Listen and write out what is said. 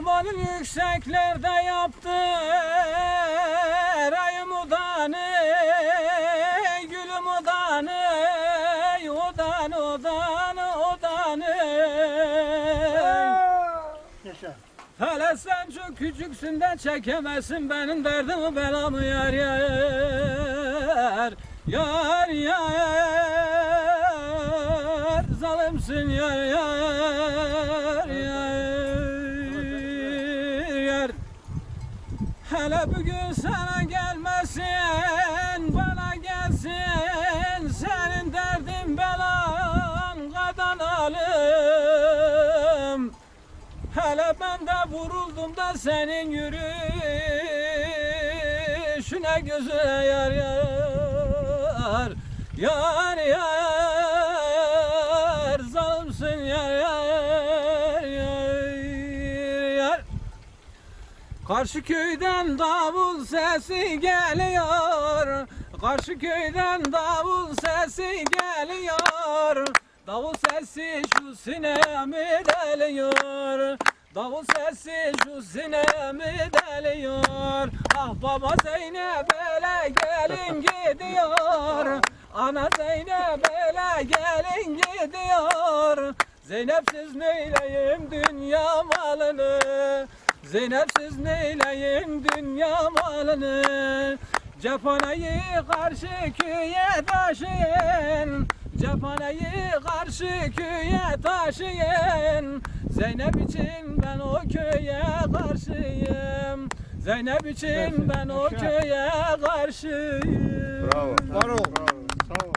Amanın yükseklerde yaptı Rayım odanı Gülüm odanı Odan odan odanı Yaşa. Hele sen çok küçüksün de çekemezsin benim derdimi belamı yar yar Yar yar Zalimsin yar yar Hele bugün sana gelmesin bana gelsin. Senin derdin belan kadan alım. Hele ben de vuruldum da senin yürüyüşüne gözüne yar yar. Yar yar Karşı köyden davul sesi geliyor. Karşı köyden davul sesi geliyor. Davul sesi şu sinemi deliyor. Davul sesi şu sinemi deliyor. Ah baba Zeynep ele gelin gidiyor. Ana Zeynep ele gelin gidiyor. Zeynepsiz neyleyim dünya malını Zeynepsiz neyleyim dünya malını Cephaneyi karşı köye taşıyın Cephaneyi karşı köye taşıyın Zeynep için ben o köye karşıyım Zeynep için ben o köye karşıyım Bravo. Var ol. Sağ ol.